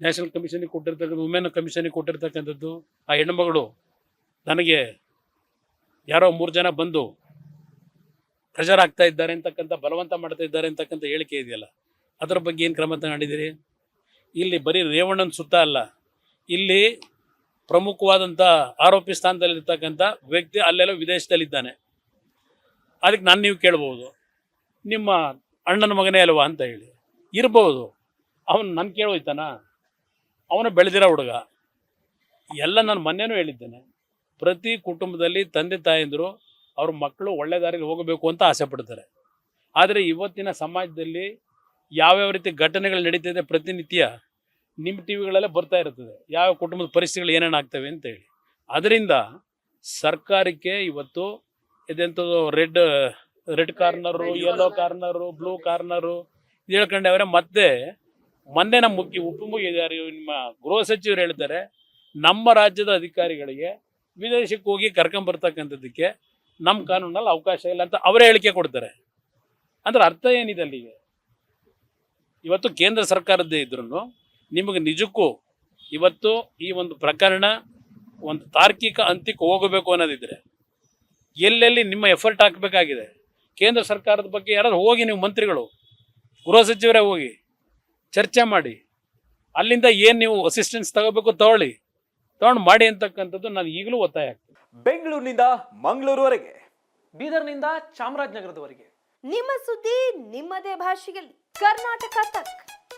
National ಕಮಿಷನಿಗೆ ಕೊಟ್ಟಿರ್ತಕ್ಕಂಥ, women ಕಮಿಷನಿಗೆ ಕೊಟ್ಟಿರ್ತಕ್ಕಂಥದ್ದು ಆ ಹೆಣ್ಣುಮಗಳು ನನಗೆ ಯಾರೋ ಮೂರು ಜನ ಬಂದು ಪ್ರೆಷರ್ ಆಗ್ತಾ ಇದ್ದಾರೆ ಅಂತಕ್ಕಂಥ, ಬಲವಂತ ಮಾಡ್ತಾ ಇದ್ದಾರೆ ಅಂತಕ್ಕಂಥ ಹೇಳಿಕೆ ಇದೆಯಲ್ಲ? ಅದರ ಬಗ್ಗೆ ಏನು ಕ್ರಮ ತಗೊಂಡಿದ್ದೀರಿ? ಇಲ್ಲಿ ಬರೀ ರೇವಣ್ಣನ ಸುತ್ತ ಅಲ್ಲ, ಇಲ್ಲಿ ಪ್ರಮುಖವಾದಂಥ ಆರೋಪಿ ಸ್ಥಾನದಲ್ಲಿರ್ತಕ್ಕಂಥ ವ್ಯಕ್ತಿ ಅಲ್ಲೆಲ್ಲ ವಿದೇಶದಲ್ಲಿದ್ದಾನೆ. ಅದಕ್ಕೆ ನಾನು ನೀವು ಕೇಳ್ಬೋದು ನಿಮ್ಮ ಅಣ್ಣನ ಮಗನೇ ಅಲ್ವಾ ಅಂತ ಹೇಳಿ. ಇರ್ಬೋದು. ಅವನು ನನ್ನ ಕೇಳೋಯ್ತಾನ? ಅವನು ಬೆಳೆದಿರೋ ಹುಡುಗ. ಎಲ್ಲ ನಾನು ಮೊನ್ನೆನೂ ಹೇಳಿದ್ದೇನೆ. ಪ್ರತಿ ಕುಟುಂಬದಲ್ಲಿ ತಂದೆ ತಾಯಂದಿರು ಅವ್ರ ಮಕ್ಕಳು ಒಳ್ಳೆ ದಾರಿಗೆ ಹೋಗಬೇಕು ಅಂತ ಆಸೆ ಪಡ್ತಾರೆ. ಆದರೆ ಇವತ್ತಿನ ಸಮಾಜದಲ್ಲಿ ಯಾವ್ಯಾವ ರೀತಿ ಘಟನೆಗಳು ನಡೀತಿದೆ ಪ್ರತಿನಿತ್ಯ ನಿಮ್ಮ ಟಿ ವಿಗಳಲ್ಲೇ ಬರ್ತಾ ಇರ್ತದೆ. ಯಾವ ಕುಟುಂಬದ ಪರಿಸ್ಥಿತಿಗಳು ಏನೇನು ಆಗ್ತವೆ ಅಂತೇಳಿ ಅದರಿಂದ ಸರ್ಕಾರಕ್ಕೆ ಇವತ್ತು ಇದೆಂಥದ್ದು red red corner yellow corner blue corner, ಇದು ಹೇಳ್ಕೊಂಡವ್ರೆ ಮತ್ತೆ ಮೊನ್ನೆ ನಮ್ಮ ಮುಖ್ಯ ಉಪಮುಖ್ಯಾರಿ ನಿಮ್ಮ ಗೃಹ ಸಚಿವರು ಹೇಳ್ತಾರೆ ನಮ್ಮ ರಾಜ್ಯದ ಅಧಿಕಾರಿಗಳಿಗೆ ವಿದೇಶಕ್ಕೆ ಹೋಗಿ ಕರ್ಕೊಂಬರ್ತಕ್ಕಂಥದ್ದಕ್ಕೆ ನಮ್ಮ ಕಾನೂನಲ್ಲಿ ಅವಕಾಶ ಇಲ್ಲ ಅಂತ ಅವರೇ ಹೇಳಿಕೆ ಕೊಡ್ತಾರೆ. ಅಂದ್ರೆ ಅರ್ಥ ಏನಿದೆ ಅಲ್ಲಿಗೆ ಇವತ್ತು ಕೇಂದ್ರ ಸರ್ಕಾರದ್ದೇ ಇದ್ರೂ ನಿಮಗೆ ನಿಜಕ್ಕೂ ಇವತ್ತು ಈ ಒಂದು ಪ್ರಕರಣ ಒಂದು ತಾರ್ಕಿಕ ಅಂತ್ಯಕ್ಕೆ ಹೋಗಬೇಕು ಅನ್ನೋದಿದ್ರೆ ಎಲ್ಲೆಲ್ಲಿ ನಿಮ್ಮ ಎಫರ್ಟ್ ಹಾಕಬೇಕಾಗಿದೆ? ಕೇಂದ್ರ ಸರ್ಕಾರದ ಬಗ್ಗೆ ಯಾರಾದ್ರೂ ಹೋಗಿ ನೀವು ಮಂತ್ರಿಗಳು, ಗೃಹ ಸಚಿವರೇ ಹೋಗಿ. ಚರ್ಚೆ ಮಾಡಿ. ಅಲ್ಲಿಂದ ಏನು ನೀವು ಅಸಿಸ್ಟೆನ್ಸ್ ತಗೋಬೇಕು ತಗೊಳ್ಳಿ. ತಗೊಂಡು ಮಾಡಿ ಅಂತಕ್ಕಂಥದ್ದು ನಾನು ಈಗಲೂ ಒತ್ತಾಯ ಆಗ್ತದೆ ಬೆಂಗಳೂರಿನಿಂದ ಮಂಗಳೂರುವರೆಗೆ ಬೀದರ್ನಿಂದ ಚಾಮರಾಜನಗರದವರೆಗೆ. ನಿಮ್ಮ ಸುದ್ದಿ ನಿಮ್ಮದೇ ಭಾಷೆಯಲ್ಲಿ. ಕರ್ನಾಟಕ ತಕ್.